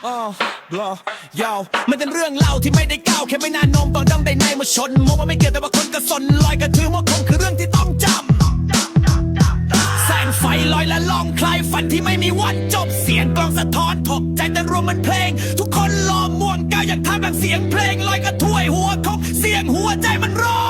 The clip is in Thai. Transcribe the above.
blow มันเป็นเรื่องเล่าที่ไม่ได้ก้าวแค่ไม่นานนมตองดำได้ในมาชนมองว่าไม่เกี่ยวแต่ว่าคนกระสนลอยกระถือว่าคงคือเรื่องที่ต้องจำแสงไฟลอยและล่องคลายฝันที่ไม่มีวันจบเสียงกลองสะท้อนถกใจแต่รวมมันเพลง ทุกคนล้อมม่วงก้าวอยากทำแบบเสียงเพลงลอยกระถ้วยหัวคงเสียงหัวใจมันร้อง